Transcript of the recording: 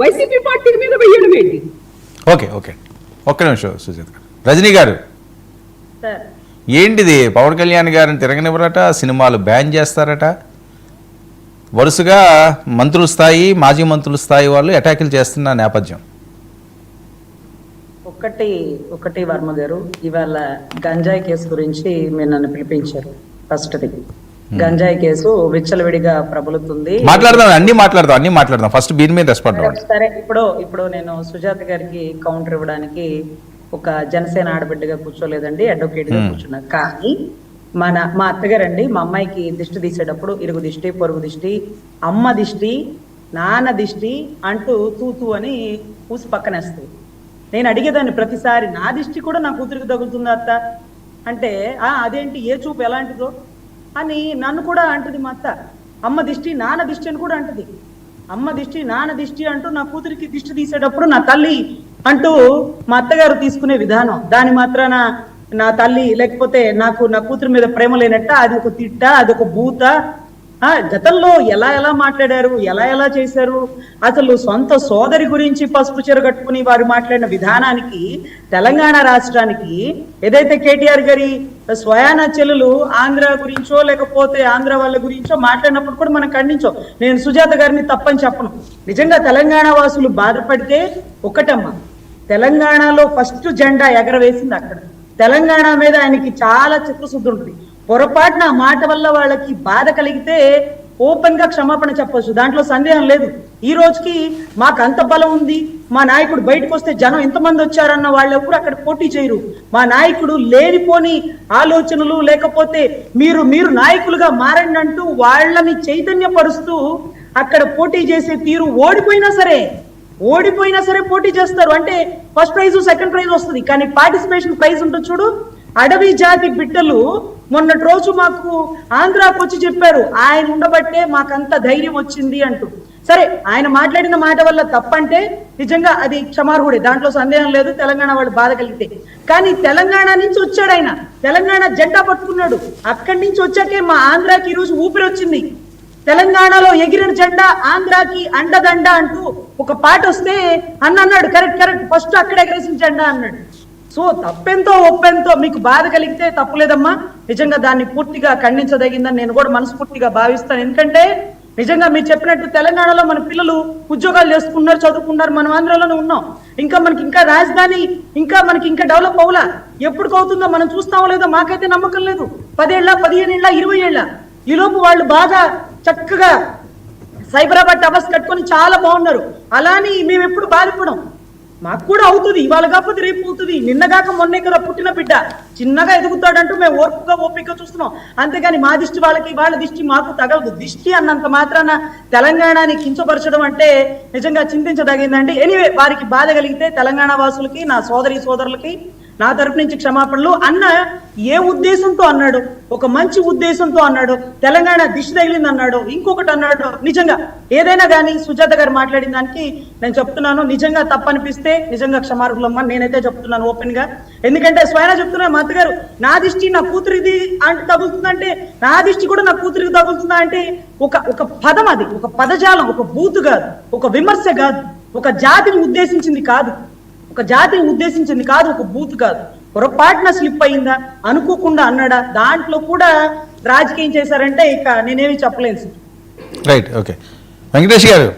YCP party మీద వెయ్యడం ఏంటి ఓకే ఓకే. ఒక్క నిమిషం సుజాత గారు. రజనీ గారు సార్. ఏంటిది? పవన్ కళ్యాణ్ గారిని తిరగనివ్వరట సినిమాలు బ్యాన్ చేస్తారట? వరుసగా మంత్రుల స్థాయి మాజీ మంత్రుల స్థాయి వాళ్ళు అటాకులు చేస్తున్న నేపథ్యం. ఒకటి ఒకటి వర్మ గారు ఇవాళ గంజాయి కేసు గురించి మీరు నన్ను పిలిపించారు ఫస్ట్ది. గంజాయి కేసు విచ్చలవిడిగా ప్రబలుతుంది. మాట్లాడదాం అన్ని మాట్లాడదాం అన్ని మాట్లాడదాం. ఫస్ట్ దీని మీద రెస్పాండ్ సరే, ఇప్పుడు ఇప్పుడు నేను సుజాత గారికి కౌంటర్ ఇవ్వడానికి ఒక జనసేన ఆడబిడ్డగా కూర్చోలేదండి అడ్వకేట్గా Hmm. కూర్చున్నా. కానీ మన మా అత్తగారండి మా అమ్మాయికి దిష్టి తీసేటప్పుడు ఇరుగు దిష్టి పొరుగు దిష్టి అమ్మ దిష్టి నాన్న దిష్టి అంటూ తూతూ అని పూసి పక్కనేస్తుంది నేను అడిగేదాన్ని ప్రతిసారి నా దిష్టి కూడా నా కూతురికి తగులుతుందా అత్త? అంటే ఆ అదేంటి? ఏ చూపు? ఎలాంటిదో? అని నన్ను కూడా అంటుంది మా అత్త. అమ్మ దిష్టి నాన్న దిష్టి అని కూడా అంటది. అమ్మ దిష్టి నాన్న దిష్టి అంటూ నా కూతురికి దిష్టి తీసేటప్పుడు నా తల్లి అంటూ మా అత్తగారు తీసుకునే విధానం. దాని మాత్రాన నా తల్లి లేకపోతే నాకు నా కూతురు మీద ప్రేమ లేనట్ట అది ఒక తిట్ట అది ఒక భూత ఆ గతంలో ఎలా ఎలా మాట్లాడారు ఎలా ఎలా చేశారు? అసలు సొంత సోదరి గురించి పసుపు చెర కట్టుకుని వారు మాట్లాడిన విధానానికి తెలంగాణ రాష్ట్రానికి ఏదైతే కేటీఆర్ గారి స్వయాన చెల్లెలు ఆంధ్ర గురించో లేకపోతే ఆంధ్ర వాళ్ళ గురించో మాట్లాడినప్పుడు కూడా మనం ఖండించో. నేను సుజాత గారిని తప్పని చెప్పను. నిజంగా తెలంగాణ వాసులు బాధపడితే ఒకటమ్మా. తెలంగాణలో ఫస్ట్ జెండా ఎగరవేసింది అక్కడ. తెలంగాణ మీద ఆయనకి చాలా చిత్తశుద్ధి ఉంటుంది. పొరపాటున మాట వల్ల వాళ్ళకి బాధ కలిగితే ఓపెన్గా క్షమాపణ చెప్పొచ్చు. దాంట్లో సందేహం లేదు. ఈ రోజుకి మాకు అంత బలం ఉంది. మా నాయకుడు బయటకు వస్తే జనం ఎంతమంది వచ్చారన్న వాళ్ళు ఎప్పుడు అక్కడ పోటీ చేయరు. మా నాయకుడు లేనిపోని ఆలోచనలు లేకపోతే మీరు మీరు నాయకులుగా మారండి అంటూ వాళ్ళని చైతన్యపరుస్తూ అక్కడ పోటీ చేసే తీరు ఓడిపోయినా సరే ఓడిపోయినా సరే పోటీ చేస్తారు. అంటే ఫస్ట్ ప్రైజ్ సెకండ్ ప్రైజ్ వస్తుంది. కానీ పార్టిసిపేషన్ ప్రైజ్ ఉంటుంది చూడు. అడవి జాతి బిడ్డలు మొన్నటి రోజు మాకు ఆంధ్రాకు వచ్చి చెప్పారు ఆయన ఉండబట్టే మాకంత ధైర్యం వచ్చింది అంటూ. సరే ఆయన మాట్లాడిన మాట వల్ల తప్పంటే నిజంగా అది క్షమార్హుడే దాంట్లో సందేహం లేదు తెలంగాణ వాళ్ళు బాధ కలిగితే. కానీ తెలంగాణ నుంచి వచ్చాడు ఆయన తెలంగాణ జెండా పట్టుకున్నాడు. అక్కడి నుంచి వచ్చాకే మా ఆంధ్రాకి ఈరోజు రోజు ఊపిరి వచ్చింది. తెలంగాణలో ఎగిరిన జెండా ఆంధ్రాకి అండదండ అంటూ ఒక పాట వస్తే అన్న అన్నాడు కరెక్ట్ కరెక్ట్ ఫస్ట్ అక్కడ ఎగరేసిన జెండా అన్నాడు. సో తప్పెంతో ఒప్పెంతో మీకు బాధ కలిగితే తప్పులేదమ్మా నిజంగా దాన్ని పూర్తిగా ఖండించదగిందని నేను కూడా మనస్ఫూర్తిగా భావిస్తాను. ఎందుకంటే నిజంగా మీరు చెప్పినట్టు తెలంగాణలో మన పిల్లలు ఉద్యోగాలు చేసుకున్నారు చదువుకున్నారు మనం ఆంధ్రలోనే ఉన్నాం. ఇంకా మనకి ఇంకా రాజధాని ఇంకా మనకి ఇంకా డెవలప్ అవ్వలా? ఎప్పుడు అవుతుందో మనం చూస్తామో లేదో మాకైతే నమ్మకం లేదు. పదేళ్ళ పదిహేను ఏళ్ళ ఇరవై ఏళ్ళ ఈలోపు వాళ్ళు బాగా చక్కగా సైబరాబాద్ టవర్స్ కట్టుకొని చాలా బాగున్నారు. అలాని మేము ఎప్పుడు బాధపడం మాకు కూడా అవుతుంది ఇవాళ కాకపోతే రేపు అవుతుంది నిన్నగాక మొన్నే కదా పుట్టిన బిడ్డ. చిన్నగా ఎదుగుతాడంటూ మేము ఓర్పుగా ఓపిక చూస్తున్నాం. అంతేగాని మా దిష్టి వాళ్ళకి వాళ్ళ దిష్టి మాకు తగలదు. దిష్టి అన్నంత మాత్రాన తెలంగాణని కించపరచడం అంటే నిజంగా చింతించదగిందండి. ఎనీవే వారికి బాధ కలిగితే తెలంగాణ వాసులకి నా సోదరి సోదరులకి నా తరపు నుంచి క్షమాపణలు. అన్న ఏ ఉద్దేశంతో అన్నాడు? ఒక మంచి ఉద్దేశంతో అన్నాడు. తెలంగాణ దిశ తగిలింది అన్నాడు. ఇంకొకటి అన్నాడు. నిజంగా ఏదైనా కానీ సుజాత గారు మాట్లాడిన దానికి నేను చెప్తున్నాను. నిజంగా తప్పనిపిస్తే నిజంగా క్షమార్హులమ్మ నేనైతే చెప్తున్నాను ఓపెన్గా. ఎందుకంటే స్వయం చెప్తున్నా మా అత్తగారు నా దిష్టి నా కూతురిది అంటే తగులుతుందంటే నా దిష్టి కూడా నా కూతురికి తగులుతుందా అంటే ఒక ఒక పదం అది. ఒక పదజాలం ఒక బూతు కాదు. ఒక విమర్శ కాదు. ఒక జాతిని ఉద్దేశించింది కాదు. ఒక జాతిని ఉద్దేశించింది కాదు ఒక బూత్ కాదు. పొరపాటున స్లిప్ అయిందా? అనుకోకుండా అన్నాడా? దాంట్లో కూడా రాజకీయం చేశారంటే ఇక నేనేమి చెప్పలేను రైట్ ఓకే వెంకటేష్ గారు.